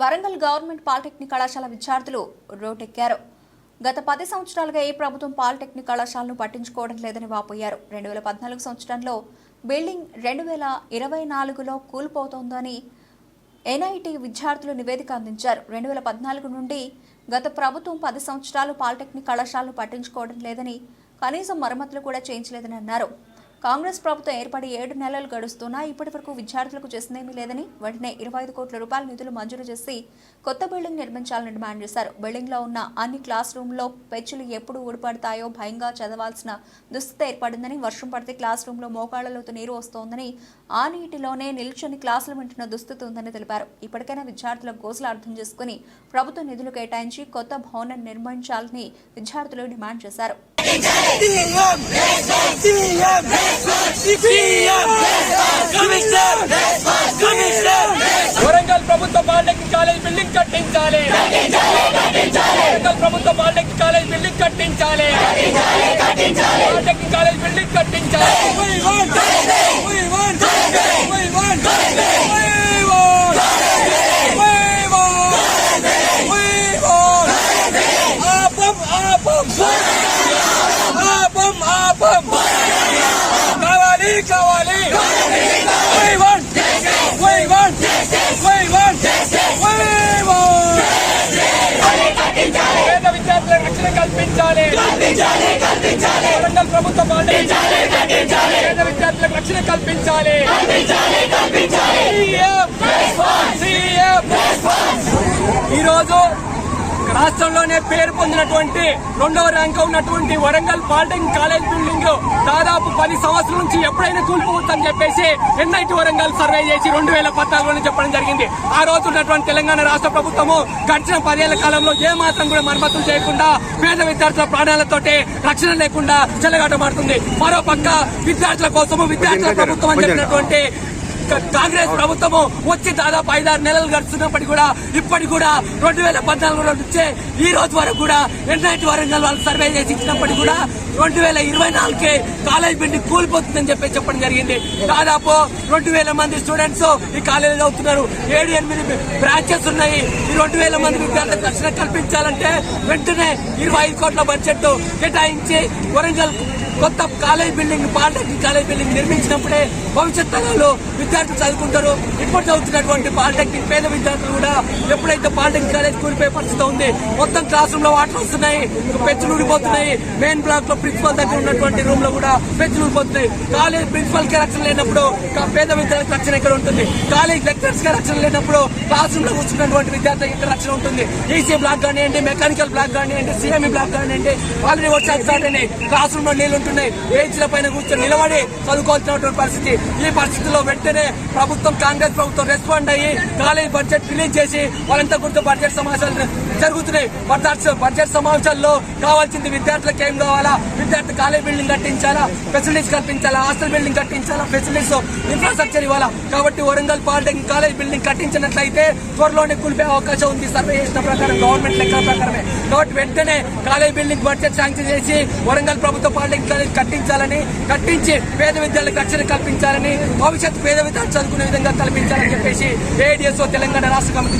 Warangal government polytechnic కళాశాల విద్యార్థులు రోడ్డెక్కారు. గత పది సంవత్సరాలుగా ఏ ప్రభుత్వం పాలిటెక్నిక్ కళాశాలను పట్టించుకోవడం లేదని వాపోయారు. రెండు వేల పద్నాలుగు సంవత్సరంలో బిల్డింగ్ రెండు వేల ఇరవై నాలుగులో కూలిపోతోందని ఎన్ఐటి విద్యార్థులు నివేదిక అందించారు. రెండు వేల పద్నాలుగు నుండి గత ప్రభుత్వం పది సంవత్సరాలు పాలిటెక్నిక్ కళాశాలను పట్టించుకోవడం లేదని కనీసం మరమ్మతులు కూడా చేయించలేదని అన్నారు. కాంగ్రెస్ ప్రభుత్వం ఏర్పడి ఏడు నెలలు గడుస్తున్నా ఇప్పటి వరకు విద్యార్థులకు చేసిందేమీ లేదని వెంటనే ఇరవై ఐదు కోట్ల రూపాయల నిధులు మంజూరు చేసి కొత్త బిల్డింగ్ నిర్మించాలని డిమాండ్ చేశారు. బిల్డింగ్లో ఉన్న అన్ని క్లాస్ రూమ్లో పెచ్చులు ఎప్పుడు ఊడిపడతాయో భయంగా చదవాల్సిన దుస్థితి ఏర్పడిందని వర్షం పడితే క్లాస్ రూమ్లో మోకాళ్ళలోతో నీరు వస్తోందని ఆ నీటిలోనే నిల్చొని క్లాసులు వింటున్న దుస్థితి ఉందని తెలిపారు. ఇప్పటికైనా విద్యార్థుల గోసలు అర్థం చేసుకుని ప్రభుత్వ నిధులు కేటాయించి కొత్త భవనం నిర్మించాలని విద్యార్థులు డిమాండ్ చేశారు. CM CM CM commissioner commissioner Warangal ప్రభుత్వ పాలిటెక్నిక్ కాలేజ్ బిల్డింగ్ కట్టించాలి. వరంగల్ ప్రభుత్వ పాలిటెక్నిక్ కాలేజ్ బిల్డింగ్ కట్టించాలి. పాలిటెక్నిక్ కాలేజ్ బిల్డింగ్ కట్టించాలి. కావాలి. పేద విద్యార్థుల రక్షణ కల్పించాలి. ప్రభుత్వం ప్రభుత్వ పేద విద్యార్థులకు రక్షణ కల్పించాలి. సీఎం సీఎం ఈరోజు రాష్ట్రంలోనే పేరు పొందినటువంటి రెండవ ర్యాంక్ ఉన్నటువంటి వరంగల్ పాలిటెక్నిక్ కాలేజ్ బిల్డింగ్ పది సంవత్సరాల నుంచి ఎప్పుడైనా కూలిపోవచ్చని చెప్పేసి ఎన్ఐటి వరంగల్ సర్వే చేసి రెండు వేల పద్నాలుగులో చెప్పడం జరిగింది. ఆ రోజు ఉన్నటువంటి తెలంగాణ రాష్ట్ర ప్రభుత్వము గడిచిన పదేళ్ళ కాలంలో ఏ మాత్రం కూడా మరమ్మతులు చేయకుండా పేద విద్యార్థుల ప్రాణాలతోటి రక్షణ లేకుండా చెలగాటమాడుతుంది. మరో పక్క విద్యార్థుల కోసము విద్యార్థుల ప్రభుత్వం అని చెప్పినటువంటి కాంగ్రెస్ ప్రభుత్వము వచ్చి దాదాపు ఐదారు నెలలు గడుస్తున్నప్పటికీ కూడా ఇప్పటికి కూడా రెండు వేల పద్నాలుగులో నుంచే ఈ రోజు వరకు కూడా ఎన్ఐటి వరంగల్ వాళ్ళు సర్వే చేసి ఇచ్చినప్పటికీ కూడా రెండు వేల ఇరవై నాలుగుకే కాలేజ్ బిల్డింగ్ కూలిపోతుందని చెప్పి చెప్పడం జరిగింది. దాదాపు రెండు వేల మంది స్టూడెంట్స్ ఈ కాలేజీలో అవుతున్నారు ఏడు ఎనిమిది బ్రాంచెస్ ఉన్నాయి. ఈ రెండు వేల మంది విద్యార్థులకు రక్షణ కల్పించాలంటే వెంటనే ఇరవై ఐదు కోట్ల బడ్జెట్ కేటాయించి వరంగల్ కొత్త college building polytechnic college building నిర్మించినప్పుడే భవిష్యత్ తరాలు విద్యార్థులు చదువుకుంటారు. ఇప్పుడు చదువుతున్నటువంటి పాలిటెక్నిక్ పేద విద్యార్థులు కూడా ఎప్పుడైతే పాలిటెక్నిక్ కాలేజ్ కూలిపోయే పరిస్థితి ఉంది మొత్తం క్లాస్ రూమ్లో వాటర్ వస్తున్నాయి పెచ్చులు ఊడిపోతున్నాయి. మెయిన్ బ్లాక్లో ప్రిన్సిపల్ దగ్గర ఉన్నటువంటి రూమ్లో కూడా పెచ్చులు ఊడిపోతున్నాయి. కాలేజ్ ప్రిన్సిపల్కి రక్షణ లేనప్పుడు పేద విద్యార్థులకు రక్షణ ఎక్కడ ఉంటుంది? కాలేజ్ లెక్చర్స్కి రక్షణ లేనప్పుడు క్లాస్ రూమ్లో కూర్చున్నటువంటి విద్యార్థులకు ఇక్కడ రక్షణ ఉంటుంది? ఈసీ బ్లాక్ కానివ్వండి మెకానికల్ బ్లాక్ కానివ్వండి సిఎంఈ బ్లాక్ కానివ్వండి ఆల్రెడీ వచ్చి స్టార్ట్ అయినాయి క్లాస్ రూమ్లో నీళ్ళు ఉంటున్నాయి బెంచ్ల పైన కూర్చొని నిలబడి చదువుకోవాల్సినటువంటి పరిస్థితి. ఈ పరిస్థితిలో వెంటనే ప్రభుత్వం కాంగ్రెస్ ప్రభుత్వం రెస్పాండ్ అయ్యి కాలేజ్ బడ్జెట్ రిలీజ్ చేసి వాళ్ళంతా గుర్తు బడ్జెట్ సమాచారం జరుగుతున్నాయి. బడ్జెట్ బడ్జెట్ సమావేశాల్లో కావాల్సింది విద్యార్థులకు ఏం కావాలా? విద్యార్థి కాలేజ్ బిల్డింగ్ కట్టించాలా? ఫెసిలిటీస్ కల్పించాలా? హాస్టల్ బిల్డింగ్ కట్టించాలా? ఫెసిలిటీస్ ఇన్ఫ్రాస్ట్రక్చర్ ఇవ్వాలా? కాబట్టి వరంగల్ పాలిటెక్నిక్ కాలేజ్ బిల్డింగ్ కట్టించినట్లయితే త్వరలోనే కూలిపోయే అవకాశం ఉంది. సర్వే చేసిన ప్రకారం గవర్నమెంట్ లెక్కల ప్రకారమే. కాబట్టి వెంటనే కాలేజ్ బిల్డింగ్ బడ్జెట్ శాంక్షన్ చేసి వరంగల్ ప్రభుత్వ పాలిటెక్నిక్ కాలేజ్ కట్టించాలని కట్టించి పేద విద్యార్థులకు రక్షణ కల్పించాలని భవిష్యత్ పేద విద్యార్థులు చదువుకునే విధంగా కల్పించాలని చెప్పేసి ఏడిఎస్ఓ తెలంగాణ రాష్ట్ర కమిటీ